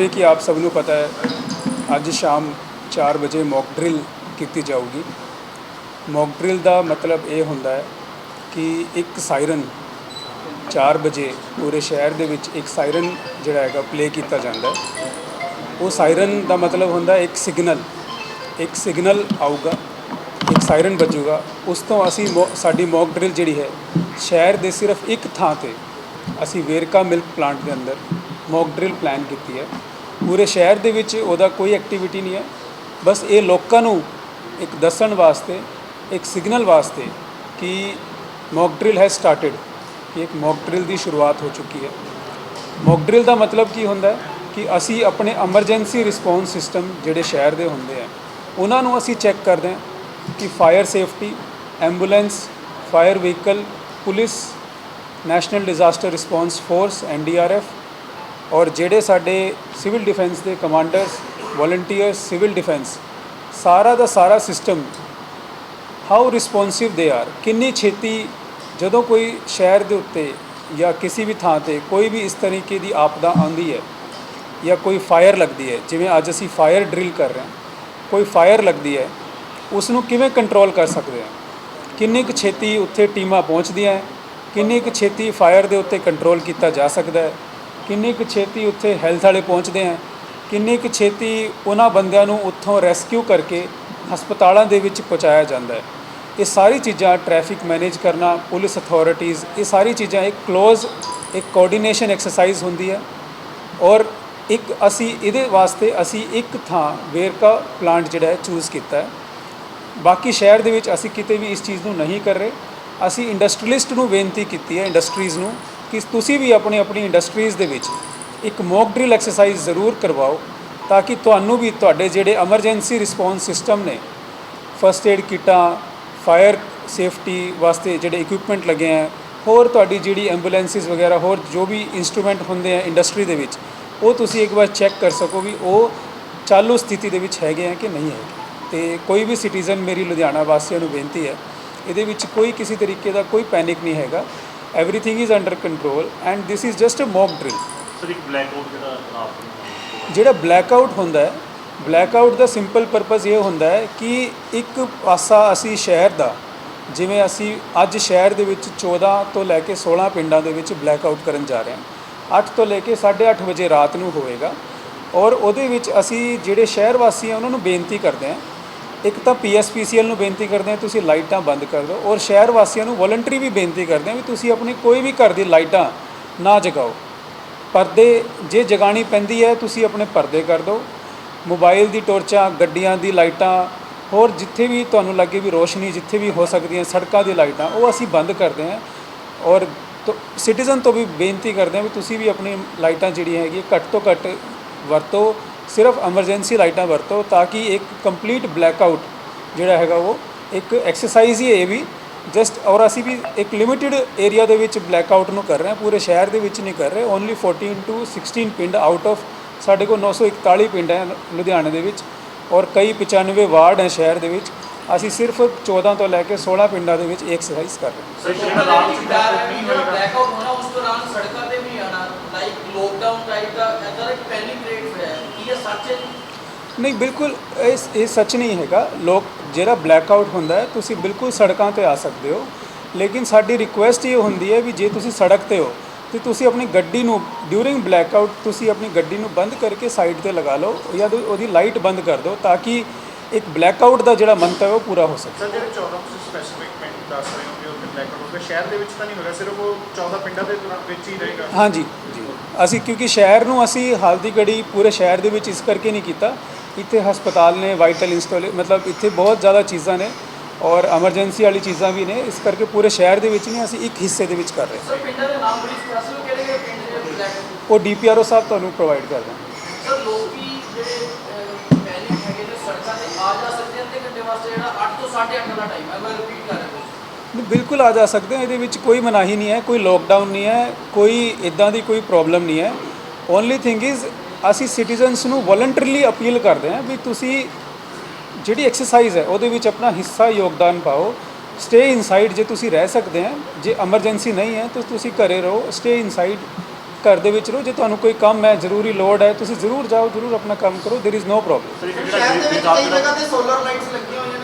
ਜਿਵੇਂ ਕਿ ਆਪ ਸਭ ਨੂੰ ਪਤਾ ਹੈ, ਅੱਜ ਸ਼ਾਮ 4 ਵਜੇ ਮੌਕ ਡਰਿਲ ਕੀਤੀ ਜਾਊਗੀ। ਮੌਕ ਡਰਿਲ ਦਾ ਮਤਲਬ ਇਹ ਹੁੰਦਾ ਹੈ ਕਿ ਇੱਕ ਸਾਇਰਨ 4 ਵਜੇ ਪੂਰੇ ਸ਼ਹਿਰ ਦੇ ਵਿੱਚ ਇੱਕ ਸਾਇਰਨ ਜਿਹੜਾ ਹੈਗਾ ਪਲੇ ਕੀਤਾ ਜਾਂਦਾ ਉਹ ਸਾਇਰਨ ਦਾ ਮਤਲਬ ਹੁੰਦਾ ਇੱਕ ਸਿਗਨਲ ਇੱਕ ਸਿਗਨਲ ਆਊਗਾ, ਇੱਕ ਸਾਇਰਨ ਵੱਜੂਗਾ। ਉਸ ਤੋਂ ਅਸੀਂ ਮੌ- ਸਾਡੀ ਮੌਕ ਡਰਿਲ ਜਿਹੜੀ ਹੈ, ਸ਼ਹਿਰ ਦੇ ਸਿਰਫ ਇੱਕ ਥਾਂ ਤੇ ਅਸੀਂ ਵੇਰਕਾ ਮਿਲਕ ਪਲਾਂਟ ਦੇ ਅੰਦਰ ਮੌਕ ਡਰਿਲ ਪਲਾਨ ਕੀਤੀ ਹੈ। ਪੂਰੇ ਸ਼ਹਿਰ ਦੇ ਵਿੱਚ ਉਹਦਾ ਕੋਈ ਐਕਟੀਵਿਟੀ ਨਹੀਂ ਹੈ। ਬਸ ਇਹ ਲੋਕਾਂ ਨੂੰ ਇੱਕ ਦੱਸਣ ਵਾਸਤੇ, ਇੱਕ ਸਿਗਨਲ ਵਾਸਤੇ ਕਿ ਮੌਕ ਡਰਿਲ ਹੈ ਸਟਾਰਟਡ ਕਿ ਇੱਕ ਮੌਕ ਡਰਿਲ ਦੀ ਸ਼ੁਰੂਆਤ ਹੋ ਚੁੱਕੀ ਹੈ। ਮੌਕ ਡਰਿਲ ਦਾ ਮਤਲਬ ਕੀ ਹੁੰਦਾ ਹੈ? ਕਿ ਅਸੀਂ ਆਪਣੇ ਐਮਰਜੈਂਸੀ ਰਿਸਪੌਂਸ ਸਿਸਟਮ ਜਿਹੜੇ ਸ਼ਹਿਰ ਦੇ ਹੁੰਦੇ ਆ, ਉਹਨਾਂ ਨੂੰ ਅਸੀਂ ਚੈੱਕ ਕਰਦੇ ਹਾਂ ਕਿ fire safety ambulance fire vehicle police national disaster response force NDRF ਔਰ ਜਿਹੜੇ ਸਾਡੇ ਸਿਵਲ ਡਿਫੈਂਸ ਦੇ ਕਮਾਂਡਰਸ ਵੋਲੰਟੀਅਰਸ ਸਿਵਲ ਡਿਫੈਂਸ, ਸਾਰਾ ਦਾ ਸਾਰਾ ਸਿਸਟਮ ਹਾਊ ਰਿਸਪੌਂਸਿਵ ਦੇ ਆਰ ਕਿੰਨੀ ਛੇਤੀ ਜਦੋਂ ਕੋਈ ਸ਼ਹਿਰ ਦੇ ਉੱਤੇ ਜਾਂ ਕਿਸੇ ਵੀ ਥਾਂ ਤੇ ਕੋਈ ਵੀ ਇਸ ਤਰੀਕੇ ਦੀ ਆਪਦਾ ਆਉਂਦੀ ਹੈ ਜਾਂ ਕੋਈ ਫਾਇਰ ਲੱਗਦੀ ਹੈ, ਜਿਵੇਂ ਅੱਜ ਅਸੀਂ ਫਾਇਰ ਡਰਿਲ ਕਰ ਰਹੇ ਹਾਂ, ਕੋਈ ਫਾਇਰ ਲੱਗਦੀ ਹੈ ਉਸ ਨੂੰ ਕਿਵੇਂ ਕੰਟਰੋਲ ਕਰ ਸਕਦੇ ਹਾਂ? ਕਿੰਨੀ ਕੁ ਛੇਤੀ ਉੱਥੇ ਟੀਮਾਂ ਪਹੁੰਚਦੀਆਂ ਕਿੰਨੀ ਕੁ ਛੇਤੀ ਫਾਇਰ ਦੇ ਉੱਤੇ ਕੰਟਰੋਲ ਕੀਤਾ ਜਾ ਸਕਦਾ ਹੈ? ਕਿੰਨੀ ਕੁ ਛੇਤੀ ਉੱਥੇ ਹੈਲਥ ਵਾਲੇ ਪਹੁੰਚਦੇ ਹੈ ਕਿੰਨੀ ਕੁ ਛੇਤੀ ਉਹਨਾਂ ਬੰਦਿਆਂ ਨੂੰ ਉੱਥੋਂ ਰੈਸਕਿਊ ਕਰਕੇ ਹਸਪਤਾਲਾਂ ਦੇ ਵਿੱਚ ਪਹੁੰਚਾਇਆ ਜਾਂਦਾ ਹੈ। ਇਹ ਸਾਰੀ ਚੀਜ਼ਾਂ ਟ੍ਰੈਫਿਕ ਮੈਨੇਜ ਕਰਨਾ, ਪੁਲਿਸ ਅਥਾਰਟੀਆਂ ਇਹ ਸਾਰੀ ਚੀਜ਼ਾਂ ਇੱਕ ক্লোਜ਼ ਇੱਕ ਕੋਆਰਡੀਨੇਸ਼ਨ ਐਕਸਰਸਾਈਜ਼ ਹੁੰਦੀ ਹੈ ਔਰ ਇੱਕ ਅਸੀਂ ਇਹਦੇ ਵਾਸਤੇ ਅਸੀਂ ਇੱਕ ਥਾਂ ਵੇਰਕਾ ਪਲਾਂਟ ਜਿਹੜਾ ਹੈ ਚੂਜ਼ ਕੀਤਾ ਹੈ। ਬਾਕੀ ਸ਼ਹਿਰ ਦੇ ਵਿੱਚ ਅਸੀਂ ਕਿਤੇ ਵੀ ਇਸ ਚੀਜ਼ ਨੂੰ ਨਹੀਂ ਕਰ ਰਹੇ। ਅਸੀਂ ਇੰਡਸਟਰੀਲਿਸਟ ਨੂੰ ਬੇਨਤੀ ਕੀਤੀ ਹੈ ਇੰਡਸਟਰੀਜ਼ ਨੂੰ ਕਿ ਤੁਸੀਂ ਵੀ ਆਪਣੀ ਆਪਣੀ ਇੰਡਸਟਰੀਜ਼ ਦੇ ਵਿੱਚ ਇੱਕ ਮੌਕ ਡਰਿਲ ਐਕਸਰਸਾਈਜ਼ ਜ਼ਰੂਰ ਕਰਵਾਓ ਤਾਂ ਕਿ ਤੁਹਾਨੂੰ ਵੀ ਤੁਹਾਡੇ ਜਿਹੜੇ ਐਮਰਜੈਂਸੀ ਰਿਸਪੌਂਸ ਸਿਸਟਮ ਨੇ ਫਸਟ ਏਡ ਕਿੱਟਾਂ ਫਾਇਰ ਸੇਫਟੀ ਵਾਸਤੇ ਜਿਹੜੇ ਇਕਵਿਪਮੈਂਟ ਲੱਗੇ ਆ, ਹੋਰ ਤੁਹਾਡੀ ਜਿਹੜੀ ਐਂਬੂਲੈਂਸਿਸ ਵਗੈਰਾ, ਹੋਰ ਜੋ ਵੀ ਇਨਸਟਰੂਮੈਂਟ ਹੁੰਦੇ ਆ ਇੰਡਸਟਰੀ ਦੇ ਵਿੱਚ, ਉਹ ਤੁਸੀਂ ਇੱਕ ਵਾਰ ਚੈੱਕ ਕਰ ਸਕੋ ਵੀ ਉਹ ਚਾਲੂ ਸਥਿਤੀ ਦੇ ਵਿੱਚ ਹੈਗੇ ਆ ਕਿ ਨਹੀਂ ਹੈਗੇ। ਤੇ ਕੋਈ ਵੀ ਸਿਟੀਜ਼ਨ ਮੇਰੀ ਲੁਧਿਆਣਾ ਵਾਸੀਆਂ ਨੂੰ ਬੇਨਤੀ ਹੈ, ਇਹਦੇ ਵਿੱਚ ਕੋਈ ਕਿਸੇ ਤਰੀਕੇ ਦਾ ਕੋਈ ਪੈਨਿਕ ਨਹੀਂ ਹੈਗਾ। Everything is under control and this is just a mock drill sir ਇੱਕ ਬਲੈਕ ਆਊਟ ਜਿਹੜਾ ਆਪ ਜਿਹੜਾ ਬਲੈਕ ਆਊਟ ਹੁੰਦਾ ਹੈ ਬਲੈਕ ਆਊਟ ਦਾ ਸਿੰਪਲ ਪਰਪਸ ਇਹ ਹੁੰਦਾ ਹੈ ਕਿ ਇੱਕ ਪਾਸਾ ਅਸੀਂ ਸ਼ਹਿਰ ਦਾ ਜਿਵੇਂ ਅਸੀਂ ਅੱਜ ਸ਼ਹਿਰ ਦੇ ਵਿੱਚ 14 ਤੋਂ ਲੈ ਕੇ 16 ਪਿੰਡਾਂ ਦੇ ਵਿੱਚ ਬਲੈਕ ਆਊਟ ਕਰਨ ਜਾ ਰਹੇ ਹਾਂ। 8 ਤੋਂ ਲੈ ਕੇ 8:30 ਵਜੇ ਰਾਤ ਨੂੰ ਹੋਵੇਗਾ। ਔਰ ਉਹਦੇ ਵਿੱਚ ਅਸੀਂ ਜਿਹੜੇ ਸ਼ਹਿਰ ਵਾਸੀ ਆ ਉਹਨਾਂ ਨੂੰ ਬੇਨਤੀ ਕਰਦੇ ਹਾਂ ਇੱਕ ਤਾਂ ਪੀਐਸਪੀਸੀਐਲ ਨੂੰ ਬੇਨਤੀ ਕਰਦੇ ਹਾਂ, ਤੁਸੀਂ ਲਾਈਟਾਂ ਬੰਦ ਕਰ ਦਿਓ ਔਰ ਸ਼ਹਿਰ ਵਾਸੀਆਂ ਨੂੰ ਵੋਲੰਟਰੀ ਵੀ ਬੇਨਤੀ ਕਰਦੇ ਹਾਂ ਵੀ ਤੁਸੀਂ ਆਪਣੀ ਕੋਈ ਵੀ ਘਰ ਦੀ ਲਾਈਟਾਂ ਨਾ ਜਗਾਓ। ਪਰਦੇ, ਜੇ ਜਗਾਣੀ ਪੈਂਦੀ ਹੈ, ਤੁਸੀਂ ਆਪਣੇ ਪਰਦੇ ਕਰ ਦਿਓ। ਮੋਬਾਈਲ ਦੀ ਟੋਰਚਾਂ, ਗੱਡੀਆਂ ਦੀ ਲਾਈਟਾਂ, ਹੋਰ ਜਿੱਥੇ ਵੀ ਤੁਹਾਨੂੰ ਲੱਗੇ ਵੀ ਰੋਸ਼ਨੀ, ਜਿੱਥੇ ਵੀ ਹੋ ਸਕਦੀਆਂ ਸੜਕਾਂ ਦੀ ਲਾਈਟਾਂ, ਉਹ ਅਸੀਂ ਬੰਦ ਕਰਦੇ ਹਾਂ। ਔਰ ਸਿਟੀਜ਼ਨ ਤੋਂ ਵੀ ਬੇਨਤੀ ਕਰਦੇ ਹਾਂ ਵੀ ਤੁਸੀਂ ਵੀ ਆਪਣੀ ਲਾਈਟਾਂ ਜਿਹੜੀਆਂ ਹੈਗੀਆਂ, ਘੱਟ ਤੋਂ ਘੱਟ ਵਰਤੋ। ਸਿਰਫ ਐਮਰਜੈਂਸੀ ਲਾਈਟਾਂ ਵਰਤੋ ਤਾਂ ਕਿ ਇੱਕ ਕੰਪਲੀਟ ਬਲੈਕਆਊਟ ਜਿਹੜਾ ਹੈਗਾ ਉਹ ਇੱਕ ਐਕਸਰਸਾਈਜ਼ ਹੀ ਹੈ ਇਹ ਵੀ ਜਸਟ ਔਰ ਅਸੀਂ ਵੀ ਇੱਕ ਲਿਮਿਟਿਡ ਏਰੀਆ ਦੇ ਵਿੱਚ ਬਲੈਕਆਊਟ ਨੂੰ ਕਰ ਰਹੇ ਹਾਂ ਪੂਰੇ ਸ਼ਹਿਰ ਦੇ ਵਿੱਚ ਨਹੀਂ ਕਰ ਰਹੇ ਓਨਲੀ 14 ਟੂ 16 ਪਿੰਡ ਆਊਟ ਆਫ ਸਾਡੇ ਕੋਲ 941 ਪਿੰਡ ਹੈ ਲੁਧਿਆਣੇ ਦੇ ਵਿੱਚ ਔਰ ਕਈ 95 ਵਾਰਡ ਹੈ ਸ਼ਹਿਰ ਦੇ ਵਿੱਚ ਅਸੀਂ ਸਿਰਫ 14 ਤੋਂ ਲੈ ਕੇ 16 ਪਿੰਡਾਂ ਦੇ ਵਿੱਚ ਐਕਸਰਸਾਈਜ਼ ਕਰ ਰਹੇ ਹਾਂ। ਜਿਹੜਾ ਬਲੈਕਆਊਟ ਹੋਣਾ ਉਸ ਦੌਰਾਨ ਸੜਕਾਂ ਤੇ ਵੀ ਆਣਾ ਲਾਈਕ ਲੋਕਡਾਊਨ ਟਾਈਪ ਦਾ ਇਦਾਂ ਦਾ ਪੈਨਿਕ ਰੇਟ ਸੱਚ ਹੈ ਜੀ? ਨਹੀਂ ਬਿਲਕੁਲ ਇਹ ਇਹ ਸੱਚ ਨਹੀਂ ਹੈਗਾ। ਲੋਕ ਜਿਹੜਾ ਬਲੈਕਆਊਟ ਹੁੰਦਾ ਹੈ ਤੁਸੀਂ ਬਿਲਕੁਲ ਸੜਕਾਂ ਤੇ ਆ ਸਕਦੇ ਹੋ। ਲੇਕਿਨ ਸਾਡੀ ਰਿਕੁਐਸਟ ਇਹ ਹੁੰਦੀ ਹੈ ਵੀ ਜੇ ਤੁਸੀਂ ਸੜਕ ਤੇ ਹੋ ਤੇ ਤੁਸੀਂ ਆਪਣੀ ਗੱਡੀ ਨੂੰ ਡਿਊਰਿੰਗ ਬਲੈਕਆਊਟ ਤੁਸੀਂ ਆਪਣੀ ਗੱਡੀ ਨੂੰ ਬੰਦ ਕਰਕੇ ਸਾਈਡ ਤੇ ਲਗਾ ਲਓ ਜਾਂ ਉਹਦੀ- ਲਾਈਟ ਬੰਦ ਕਰ ਦਿਓ ਤਾਂ ਕਿ ਇੱਕ ਬਲੈਕਆਊਟ ਦਾ ਜਿਹੜਾ ਮੰਤਵ ਹੈ ਉਹ ਪੂਰਾ ਹੋ ਸਕੇ। ਸਰ ਜਿਹੜੇ 14 ਤੁਸੀਂ ਸਪੈਸੀਫਿਕ ਪਿੰਡ ਦੱਸ ਰਹੇ ਹੋ ਬਲੈਕ ਆਊਟ ਹੋਊਗਾ। ਸ਼ਹਿਰ ਦੇ ਵਿੱਚ ਤਾਂ ਨਹੀਂ ਹੋਗਾ ਸਿਰਫ ਉਹ 14 ਪਿੰਡਾਂ ਦੇ ਵਿੱਚ ਹੀ ਰਹੇਗਾ। ਹਾਂਜੀ ਜੀ। ਅਸੀਂ ਕਿਉਂਕਿ ਸ਼ਹਿਰ ਨੂੰ ਅਸੀਂ ਹਾਲ ਦੀ ਘੜੀ ਪੂਰੇ ਸ਼ਹਿਰ ਦੇ ਵਿੱਚ ਇਸ ਕਰਕੇ ਨਹੀਂ ਕੀਤਾ। ਇੱਥੇ ਹਸਪਤਾਲ ਨੇ ਵਾਈਟਲ ਇੰਸਟਾਲੇ ਮਤਲਬ ਇੱਥੇ ਬਹੁਤ ਜ਼ਿਆਦਾ ਚੀਜ਼ਾਂ ਨੇ ਔਰ ਐਮਰਜੈਂਸੀ ਵਾਲੀ ਚੀਜ਼ਾਂ ਵੀ ਨੇ। ਇਸ ਕਰਕੇ ਪੂਰੇ ਸ਼ਹਿਰ ਦੇ ਵਿੱਚ ਨਹੀਂ ਅਸੀਂ ਇੱਕ ਹਿੱਸੇ ਦੇ ਵਿੱਚ ਕਰ ਰਹੇ। ਸਰ ਪਿੰਡਾਂ ਦੇ ਨਾਮ ਬੜੀ ਸਪੈਸ਼ਲ ਕਿਹੜੇ ਕਿਹੜੇ ਪਿੰਡ ਜਿਹੜੇ ਬਲੈਕ ਉਹ ਡੀਪੀਆਰਓ ਸਾਹਿਬ ਤੁਹਾਨੂੰ ਪ੍ਰੋਵਾਈਡ ਕਰ ਦੇਣਗੇ ਸਰ ਲੋਕੀ ਜਿਹੜੇ ਪੈਨਿਕ ਹੈਗੇ ਨੇ ਸੜਕਾਂ ਤੇ ਆ ਜਾ ਸਕਦੇ ਨੇ ਘੰਟੇ ਵਾਸਤੇ ਜਿਹੜਾ 8 ਤੋਂ 8:30 ਦਾ ਟਾਈਮ ਹੈ। ਮੈਂ ਰਿਪੀਟ ਕਰ ਰਿਹਾ। ਬਿਲਕੁਲ ਆ ਜਾ ਸਕਦੇ ਹੋ ਇਹਦੇ ਵਿੱਚ ਕੋਈ ਮਨਾਹੀ ਨਹੀਂ ਹੈ ਕੋਈ ਲੋਕਡਾਊਨ ਨਹੀਂ ਹੈ ਕੋਈ ਇਦਾਂ ਦੀ ਕੋਈ ਪ੍ਰੋਬਲਮ ਨਹੀਂ ਹੈ ਓਨਲੀ ਥਿੰਗ ਇਜ਼ ਅਸੀਂ ਸਿਟੀਜ਼ਨਸ ਨੂੰ ਵੋਲੰਟਰੀਲੀ ਅਪੀਲ ਕਰਦੇ ਹਾਂ ਵੀ ਤੁਸੀਂ ਜਿਹੜੀ ਐਕਸਰਸਾਈਜ਼ ਹੈ ਉਹਦੇ ਵਿੱਚ ਆਪਣਾ ਹਿੱਸਾ ਯੋਗਦਾਨ ਪਾਓ ਸਟੇ ਇਨਸਾਈਡ ਜੇ ਤੁਸੀਂ ਰਹਿ ਸਕਦੇ ਹੋ ਜੇ ਐਮਰਜੈਂਸੀ ਨਹੀਂ ਹੈ ਤਾਂ ਤੁਸੀਂ ਘਰੇ ਰਹੋ ਸਟੇ ਇਨਸਾਈਡ ਘਰ ਦੇ ਵਿੱਚ ਰਹੋ ਜੇ ਤੁਹਾਨੂੰ ਕੋਈ ਕੰਮ ਹੈ ਜ਼ਰੂਰੀ ਲੋੜ ਹੈ ਤੁਸੀਂ ਜ਼ਰੂਰ ਜਾਓ ਜ਼ਰੂਰ ਆਪਣਾ ਕੰਮ ਕਰੋ there is no problem sir ਇੱਕ ਸ਼ਹਿਰ ਜਿਹੜਾ ਦੇ ਵਿੱਚ ਬੇਕਾਰ ਕਈ ਜਿਹੜਾ ਜਗ੍ਹਾ ਤੇ ਸੋਲਰ ਲਾਈਟਸ ਲੱਗੀਆਂ ਹੋਈਆਂ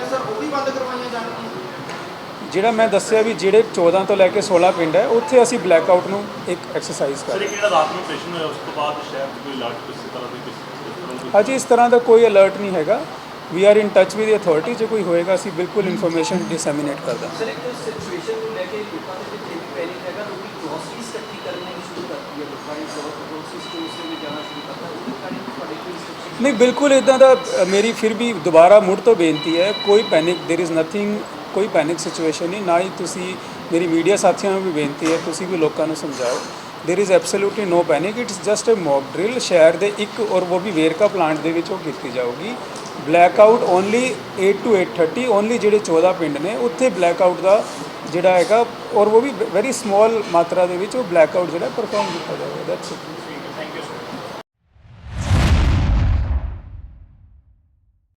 ਜਿਹੜਾ ਮੈਂ ਦੱਸਿਆ ਵੀ ਜਿਹੜੇ 14 ਤੋਂ ਲੈ ਕੇ 16 ਪਿੰਡ ਹੈ ਉੱਥੇ ਅਸੀਂ ਬਲੈਕ ਆਊਟ ਨੂੰ ਇੱਕ ਐਕਸਰਸਾਈਜ਼ ਕਰ ਸਰ ਰਹੇ ਇੱਕ ਜਿਹੜਾ ਰਾਤ ਨੂੰ ਆਪਰੇਸ਼ਨ ਹੋਇਆ ਉਸ ਤੋਂ ਬਾਅਦ ਸ਼ਹਿਰ 'ਚ ਕੋਈ ਅਲਰਟ ਕਿਸੇ ਤਰ੍ਹਾਂ ਦੀ ਕਿਸੇ ਇਸ ਤਰ੍ਹਾਂ ਦੀ ਹਾਂ ਅਜੇ ਇਸ ਤਰ੍ਹਾਂ ਦਾ ਕੋਈ ਅਲਰਟ ਨਹੀਂ ਹੈਗਾ we are in touch with authority ਜੇ ਕੋਈ ਹੋਏਗਾ ਅਸੀਂ ਬਿਲਕੁਲ ਇਨਫੋਰਮੇਸ਼ਨ ਡਿਸੈਮੀਨੇਟ ਕਰ ਦਾਂਗੇ ਸਰ ਇੱਕ ਸਿਚੁਏਸ਼ਨ ਨੂੰ ਲੈ ਕੇ ਲੋਕਾਂ ਦੇ ਵਿੱਚ ਇਹ ਵੀ ਪੈਨਿਕ ਹੈਗਾ ਲੋਕੀ ਗ੍ਰੋਸਰੀਜ਼ ਇਕੱਠੀ ਕਰਨੀ ਸ਼ੁਰੂ ਕਰਤੀ ਹੈ ਲੋਕਾਂ ਨੇ ਗ੍ਰੋਸਰੀ ਸਟੋਰਸ ਦੇ ਵਿੱਚ ਜਾਣਾ ਸ਼ੁਰੂ ਕਰਤਾ ਉਹਦੇ ਕਾਰਨ ਤੁਹਾਡੇ ਕੋਈ restriction ਨਹੀਂ ਬਿਲਕੁਲ ਇਦਾਂ ਦਾ ਅ, ਮੇਰੀ ਫਿਰ ਵੀ ਦੁਬਾਰਾ ਮੁੜ ਤੋਂ ਬੇਨਤੀ ਹੈ ਕੋਈ ਪੈਨਿਕ देयर इज ਨਥਿੰਗ ਕੋਈ ਪੈਨਿਕ ਸਿਚੁਏਸ਼ਨ ਨਹੀਂ ਨਾ ਹੀ ਤੁਸੀਂ ਮੇਰੀ ਮੀਡੀਆ ਸਾਥੀਆਂ ਨੂੰ ਵੀ ਬੇਨਤੀ ਹੈ ਤੁਸੀਂ ਵੀ ਲੋਕਾਂ ਨੂੰ ਸਮਝਾਓ there is absolutely no panic it's just a mock drill ਸ਼ਹਿਰ ਦੇ ਇੱਕ ਔਰ ਉਹ ਵੀ ਵੇਰਕਾ ਪਲਾਂਟ ਦੇ ਵਿੱਚ ਉਹ ਕੀਤੀ ਜਾਊਗੀ black out only 8 to 8:30 only ਜਿਹੜੇ 14 ਪਿੰਡ ਨੇ ਉੱਥੇ ਬਲੈਕ ਆਊਟ ਦਾ ਜਿਹੜਾ ਹੈਗਾ ਔਰ ਉਹ ਵੀ ਵੈਰੀ ਸਮਾਲ ਮਾਤਰਾ ਦੇ ਵਿੱਚ ਉਹ ਬਲੈਕ ਆਊਟ ਜਿਹੜਾ ਪਰਫਾਰਮ ਕੀਤਾ ਜਾਊਗਾ ਦੈਟਸ ਇਟ